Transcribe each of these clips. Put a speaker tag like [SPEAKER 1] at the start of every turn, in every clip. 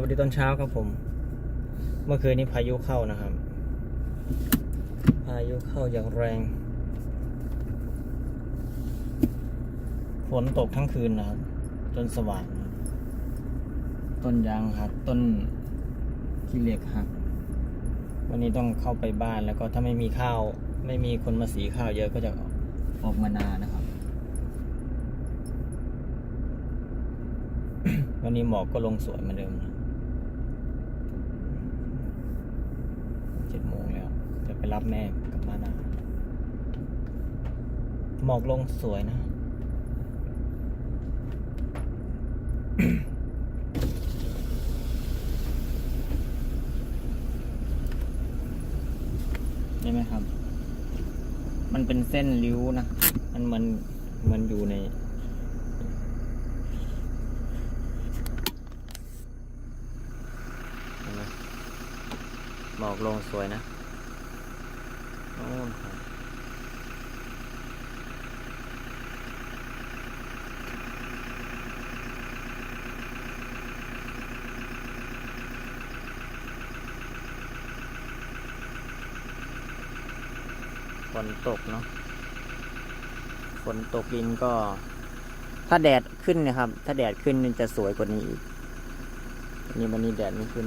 [SPEAKER 1] วัสดีตอนเช้าครับผม เมื่อคืนนี้พายุเข้านะครับ พายุเข้าอย่างแรง ฝนตกทั้งคืนนะครับ จนสว่าง ต้นยางหักต้นขี้เหล็กหัก วันนี้ต้องเข้าไปบ้านแล้วก็ถ้าไม่มีข้าว ไม่มีคนมาสีข้าวเยอะก็จะออกมานานะครับ วันนี้หมอกก็ลงสวยเหมือนเดิมนะเจ็ดโมงแล้วจะไปรับแม่กลับมานาหมอกลงสวยนะใช่ไหมครับ มันเป็นเส้นริ้วนะ มันเหมันเหมันอยู่ใน เห็นไหม หมอกลงสวยนะโน่นครับฝนตกเนาะฝนตกดินก็ ถ้าแดดขึ้นนะครับ ถ้าแดดขึ้นนี่จะสวยกว่านี้อีกนนี้วันนี้แดดไม่ขึ้น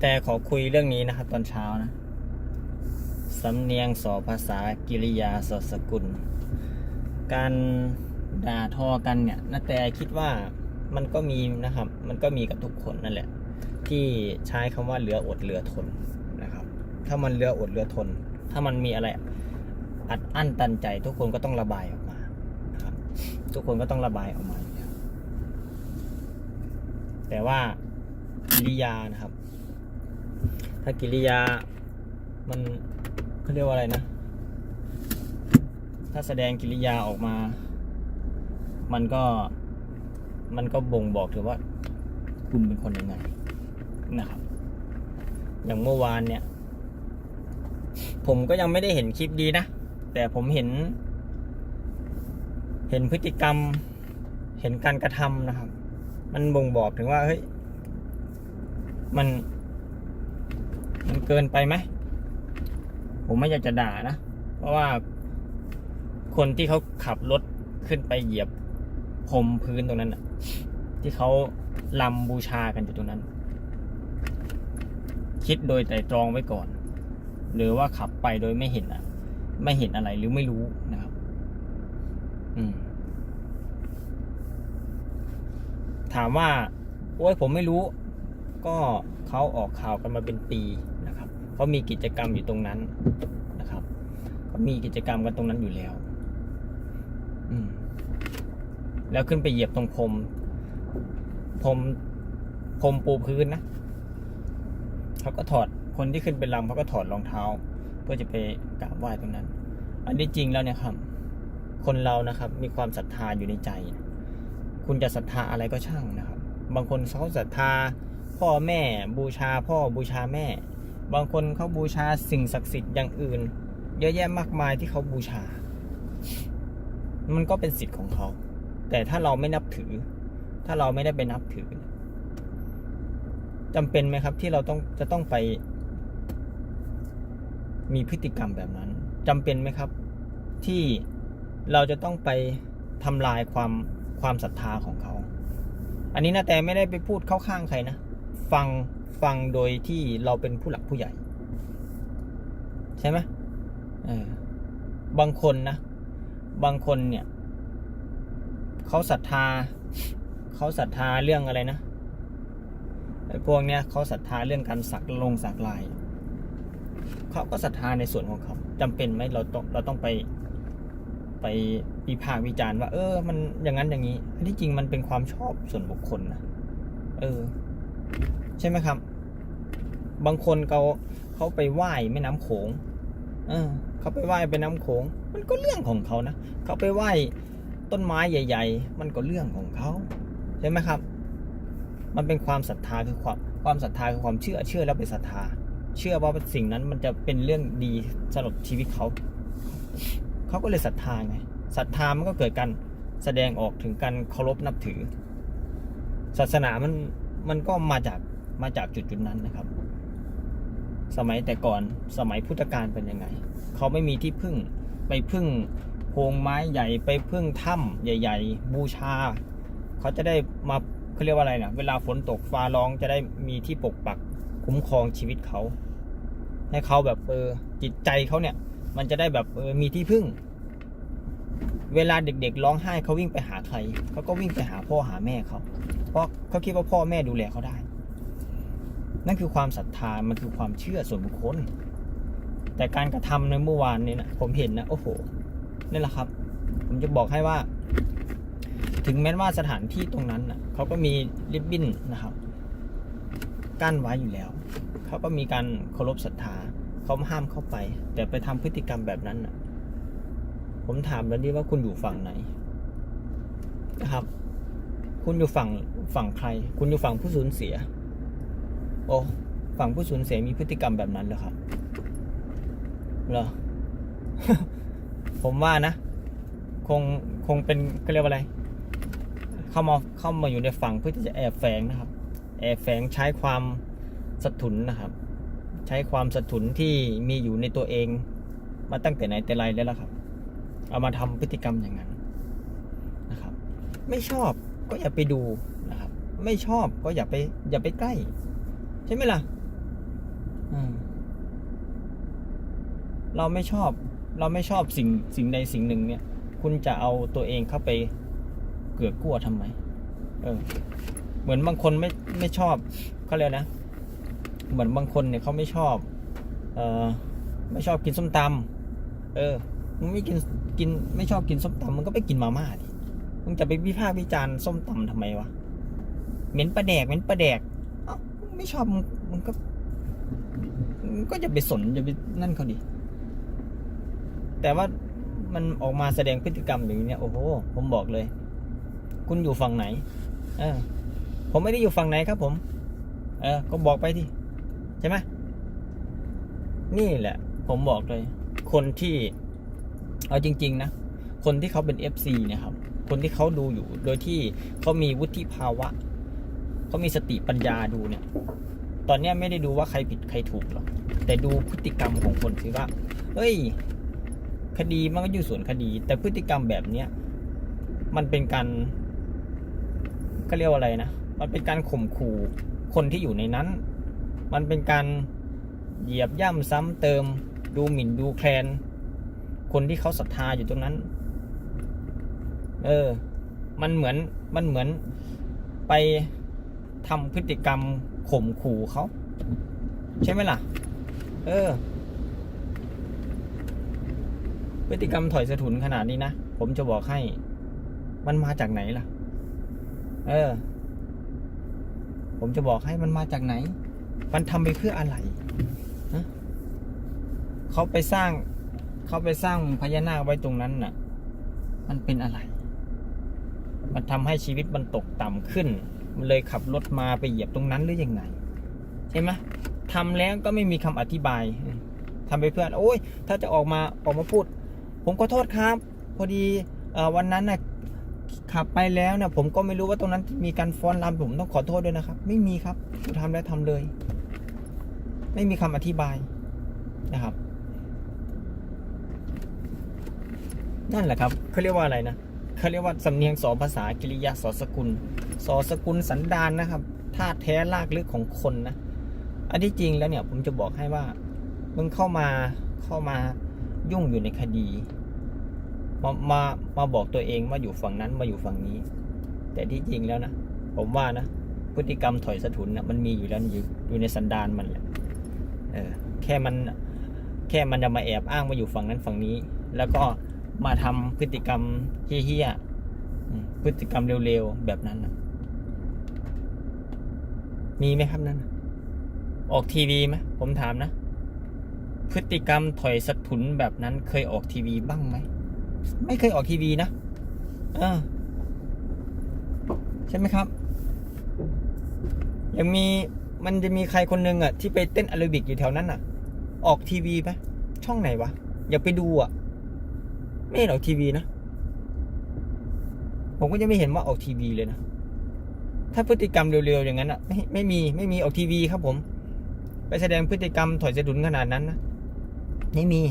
[SPEAKER 1] แต่ขอคุยเรื่องนี้นะครับ ตอนเช้านะ สำเนียงสอภาษากิริยาสสกุล การด่าทอกันเนี่ยนาแต่คิดว่ามันก็มีนะครับ มันก็มีกับทุกคนนั่นแหละ ที่ใช้คำว่าเหลืออดเหลือทนนะครับ ถ้ามันเหลืออดเหลือทน ถ้ามันมีอะไรอัดอั้นตันใจ ทุกคนก็ต้องระบายออกมานะครับ ทุกคนก็ต้องระบายออกมาแต่ว่ากิริยานะครับ ถ้ากิริยา มันเขาเรียกว่าอะไรนะ ถ้าแสดงกิริยาออกมา มันก็ มันก็บ่งบอกถึงว่า คุณเป็นคนยังไงนะครับ อย่างเมื่อวานเนี่ย ผมก็ยังไม่ได้เห็นคลิปดีนะ แต่ผมเห็น เห็นพฤติกรรม เห็นการกระทำนะครับ มันบ่งบอกถึงว่า เฮ้ย มัน มันเกินไปไหม ผมไม่อยากจะด่านะ เพราะว่าคนที่เขาขับรถขึ้นไปเหยียบพรมพื้นตรงนั้นน่ะที่เขาลำบูชากันอยู่ตรงนั้น คิดโดยไตร่ตรองไว้ก่อน หรือว่าขับไปโดยไม่เห็นอะไม่เห็นอะไรหรือไม่รู้นะครับ อืม ถามว่า โอ้ยผมไม่รู้ ก็เขาออกข่าวกันมาเป็นปี เขามีกิจกรรมอยู่ตรงนั้นนะครับเขามีกิจกรรมกันตรงนั้นอยู่แล้ว อืมแล้วขึ้นไปเหยียบตรงพรมพรมพรมปูพื้นนะเขาก็ถอดคนที่ขึ้นไปลำเขาก็ถอดรองเท้า เพื่อจะไปกราบไหว้ตรงนั้น อันนี้จริงแล้วเนี่ยครับ คนเรานะครับ มีความศรัทธาอยู่ในใจ คุณจะศรัทธาอะไรก็ช่างนะครับ บางคนเขาศรัทธาพ่อแม่บูชาพ่อบูชาแม่ บางคนเขาบูชาสิ่งศักดิ์สิทธิ์อย่างอื่น เยอะแยะมากมายที่เขาบูชา มันก็เป็นสิทธิ์ของเขา แต่ถ้าเราไม่นับถือ ถ้าเราไม่ได้ไปนับถือจำเป็นไหมครับที่เราต้องจะต้องไป มีพฤติกรรมแบบนั้นจำเป็นไหมครับ ที่เราจะต้องไปทำลายความความศรัทธาของเขา อันนี้นะแต่ไม่ได้ไปพูดเข้าข้างใครนะ ฟัง ฟังโดยที่เราเป็นผู้หลักผู้ใหญ่ ใช่ไหมบางคนนะ บางคนเนี่ย เขาศรัทธา เขาศรัทธาเรื่องอะไรนะไอ้พวกเนี้ยเขาศรัทธาเรื่องการสักลงสักลาย เขาก็ศรัทธาในส่วนของเขาจำเป็นไหมเราต้องเราต้องไปไปวิพากษ์วิจารณ์ว่า เออ มันอย่างนั้นอย่างนี้ที่จริงมันเป็นความชอบส่วนบุคคลนะเออ ใช่ไหมครับ บางคนเขาเขาไปไหว้แม่น้ำโขงเออเขาไปไหว้ไปน้ำโขง มันก็เรื่องของเขานะเขาไปไหว้ต้นไม้ใหญ่ ๆ มันก็เรื่องของเขาใช่ไหมครับ มันเป็นความศรัทธาคือความความศรัทธาคือความเชื่อเชื่อแล้วเป็นศรัทธา เชื่อว่าสิ่งนั้นมันจะเป็นเรื่องดีสำหรับชีวิตเขาเขาก็เลยศรัทธาไงศรัทธามันก็เกิดการแสดงออกถึงการเคารพนับถือ ศาสนามันมันก็มาจาก มาจากจุดจุดนั้นนะครับ สมัยแต่ก่อนสมัยพุทธกาลเป็นยังไง เขาไม่มีที่พึ่งไปพึ่งโพรงไม้ใหญ่ไปพึ่งถ้ำใหญ่ ๆ บูชา เขาจะได้มาเขาเรียกว่าอะไรนะเวลาฝนตกฟ้าร้องจะได้มีที่ปกปักคุ้มครองชีวิตเขา ให้เขาแบบเออจิตใจเขาเนี่ย มันจะได้แบบเออมีที่พึ่ง เวลาเด็กๆร้องไห้เขาวิ่งไปหาใครเขาก็วิ่งไปหาพ่อหาแม่เขาเพราะเขาคิดว่าพ่อแม่ดูแลเขาได้ นั่นคือความศรัทธา มันคือความเชื่อส่วนบุคคล แต่การกระทำในเมื่อวานนี้นะผมเห็นนะ โอ้โหนี่แหละครับ ผมจะบอกให้ว่า ถึงแม้ว่าสถานที่ตรงนั้นนะเขาก็มีริบบิ้นนะครับกั้นไว้อยู่แล้ว เขาก็มีการเคารพศรัทธาเขาห้ามเข้าไป แต่ไปทำพฤติกรรมแบบนั้นนะผมถามแล้วดิว่าคุณอยู่ฝั่งไหนนะครับ คุณอยู่ฝั่งฝั่งใคร คุณอยู่ฝั่งผู้สูญเสีย โอ้ฝั่งผู้สูญเสียมีพฤติกรรมแบบนั้นเหรอครับเหรอ ผมว่านะ คงคงเป็นก็เรียกว่าอะไร เข้ามาเข้ามาอยู่ในฝั่งเพื่อที่จะแอบแฝงนะครับ แอบแฝงใช้ความสะทุนนะครับ ใช้ความสะทุนที่มีอยู่ในตัวเอง มาตั้งแต่ไหนแต่ไรแล้วล่ะครับ เอามาทำพฤติกรรมอย่างนั้นนะครับ ไม่ชอบก็อย่าไปดูนะครับ ไม่ชอบก็อย่าไปอย่าไปใกล้ ใช่ไหมล่ะอืมเราไม่ชอบ เราไม่ชอบสิ่งสิ่งใดสิ่งหนึ่งเนี่ย คุณจะเอาตัวเองเข้าไปเกือกกลัวทำไม เออ เหมือนบางคนไม่ไม่ชอบเขาเรียกนะ เหมือนบางคนเนี่ยเขาไม่ชอบ เออไม่ชอบกินส้มตำเออมึงไม่กินกินไม่ชอบกินส้มตำมึงก็ไปกินมาม่าดิมึงจะไปวิพากษ์วิจารณ์ส้มตำทำไมวะเหม็นปลาแดกเหม็นปลาแดกเอ้ามึง ไม่ชอบมึงมึงก็มึงก็จะไปสนจะไปนั่นเขาดิแต่ว่ามันออกมาแสดงพฤติกรรมอย่างนี้เนี่ยโอ้โหผมบอกเลย คุณอยู่ฝั่งไหน เออ ผมไม่ได้อยู่ฝั่งไหนครับ ผม เออ ก็บอกไปที่ใช่ไหมนี่แหละ ผมบอกเลย คนที่เอาจริง ๆ นะ คนที่เขาเป็น FC เนี่ยครับ คนที่เขาดูอยู่ โดยที่เขามีวุฒิภาวะ เขามีสติปัญญาดูเนี่ย ตอนเนี้ยไม่ได้ดูว่าใครผิดใครถูกหรอก แต่ดูพฤติกรรมของคนสิว่า เฮ้ย คดีมันก็อยู่ส่วนคดี แต่พฤติกรรมแบบเนี้ยมันเป็นการก็เรียกว่าอะไรนะ มันเป็นการข่มขู่คนที่อยู่ในนั้น มันเป็นการเหยียบย่ำซ้ำเติม ดูหมิ่นดูแคลน คนที่เขาศรัทธาอยู่ตรงนั้น เออ มันเหมือน มันเหมือนไป ทำพฤติกรรมข่มขู่เขาใช่ไหมล่ะ เออ พฤติกรรมถอยสะทุนขนาดนี้นะ ผมจะบอกให้ มันมาจากไหนล่ะ เออ ผมจะบอกให้มันมาจากไหน มันทำไปเพื่ออะไรฮะเขาไปสร้าง เขาไปสร้างพญานาคไว้ตรงนั้นน่ะ มันเป็นอะไร มันทำให้ชีวิตมันตกต่ำขึ้น เลยขับรถมาไปเหยียบตรงนั้นหรือยังไงใช่ไหมทำแล้วก็ไม่มีคำอธิบายทำไปเพื่อนโอ้ย ถ้าจะออกมาออกมาพูด ผมขอโทษครับ พอดีอวันนั้นน่ะขับไปแล้วเนี่ยผมก็ไม่รู้ว่าตรงนั้นมีการฟ้อนรำผมต้องขอโทษด้วยนะครับ ไม่มีครับทำแล้วทำเลย ไม่มีคำอธิบายนะครับ นั่นแหละครับเขาเรียกว่าอะไรนะ เขาเรียกว่าสำเนียงสอภาษากิริยาสอสกุล สอสกุลสันดานนะครับธาตุแท้ลากลึกของคนนะ อันที่จริงแล้วเนี่ยผมจะบอกให้ว่า มึงเข้ามาเข้ามายุ่งอยู่ในคดีมามามาบอกตัวเองว่าอยู่ฝั่งนั้นมาอยู่ฝั่งนี้ แต่ที่จริงแล้วนะ ผมว่านะ พฤติกรรมถอยสะทุนนะมันมีอยู่แล้วอยู่อยู่ในสันดานมันแหละเออแค่มันแค่มันจะมาแอบอ้างว่าอยู่ฝั่งนั้นฝั่งนี้ แล้วก็ มาทำพฤติกรรมเฮี้ยๆพฤติกรรมเร็วๆ แบบนั้นมีไหมครับนั่นออกทีวีไหมผมถามนะ พฤติกรรมถอยสะทุนแบบนั้นเคยออกทีวีบ้างไหม ไม่เคยออกทีวีนะเออใช่ไหมครับ ยังมีมันจะมีใครคนหนึ่งอะ ที่ไปเต้นแอโรบิกอยู่แถวนั้นอะ ออกทีวีไหมช่องไหนวะ อย่าไปดูอะ ไม่เห็นออกทีวีนะ ผมก็จะไม่เห็นว่าออกทีวีเลยนะ ถ้าพฤติกรรมเร็วๆอย่างนั้นอะไม่ไม่มีไม่มีออกทีวีครับผม ไปแสดงพฤติกรรมถอยสะดุนขนาดนั้นนะไม่มี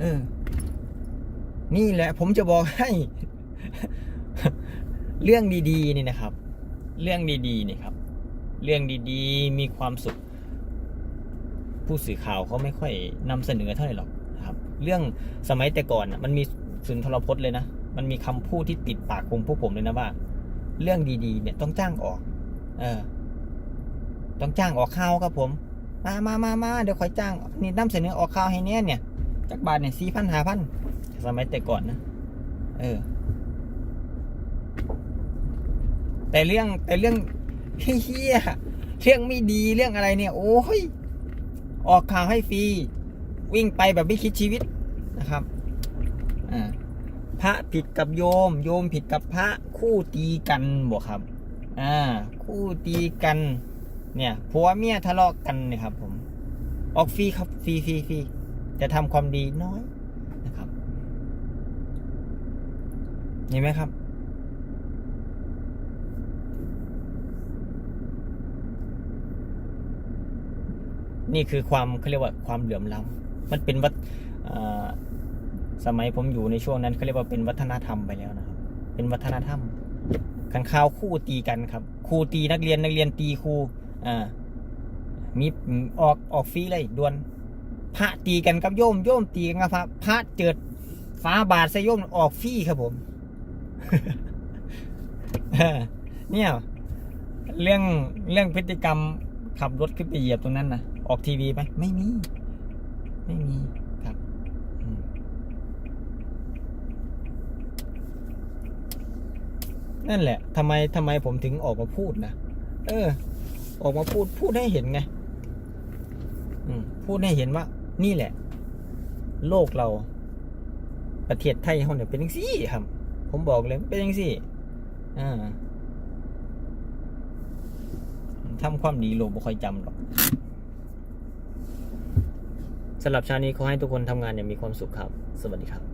[SPEAKER 1] เออ นี่แหละ ผมจะบอกให้ เรื่องดีๆนี่นะครับ เรื่องดีๆนี่ครับ เรื่องดีๆ มีความสุข ผู้สื่อข่าวเขาไม่ค่อยนำเสนอเท่าไหร่หรอก เรื่องสมัยแต่ก่อนมันมีสุนทรพจน์เลยนะ มันมีคำพูดที่ติดปากของพวกผมเลยนะว่า เรื่องดีๆ เนี่ยต้องจ้างออก เออ ต้องจ้างออกข่าวครับผม มามามามาเดี๋ยวคอยจ้าง นี่นำเสนอออกข่าวให้เนี่ยเนี่ยจากบาทเนี่ยสี่พันห้าพันสมัยแต่ก่อนนะ เออ แต่เรื่องแต่เรื่องเฮี้ยเรื่องไม่ดีเรื่องอะไรเนี่ย โอ้ย ออกข่าวให้ฟรี วิ่งไปแบบไม่คิดชีวิตนะครับอ่าพระผิดกับโยม โยมผิดกับพระคู่ตีกันบอกครับ อ่า คู่ตีกัน เนี่ยผัวเมียทะเลาะกันนี่ยครับ ผม ออกฟรีครับฟรีฟรีฟรีจะทำความดีน้อยนะครับ เห็นไหมครับ นี่คือความเขาเรียกว่าความเหลื่อมล้ำ มันเป็นวัฒสมัยผมอยู่ในช่วงนั้นเขาเรียกว่าเป็นวัฒนธรรมไปแล้วนะครับ เป็นวัฒนธรรมขันข่าวคู่ตีกันครับครูตีนักเรียนนักเรียนตีครูอ่ามีออกออกฟรีเลยดวน พระตีกันกับโยมโยมตีกันกับพระพระเจิดฟ้าบาทใส่โยมออกฟรีครับผมเนี่ยเรื่องเรื่องพฤติกรรมขับรถขึ้นไปเหยียบตรงนั้นนะออกทีวีไหมไม่มี ไม่มีครับอืมนั่นแหละทำไมทำไมผมถึงออกมาพูดนะเออ ออกมาพูดพูดให้เห็นไงอืมพูดให้เห็นว่า นี่แหละ โลกเรา ประเทศไทยเขาเนี่ยเป็นยังซี่ครับ ผมบอกเลยเป็นยังซี่อ่าทำความดีโลกบ่ค่อยจำหรอก สำหรับชาตินี้ขอให้ทุกคนทำงานอย่างมีความสุขครับ สวัสดีครับ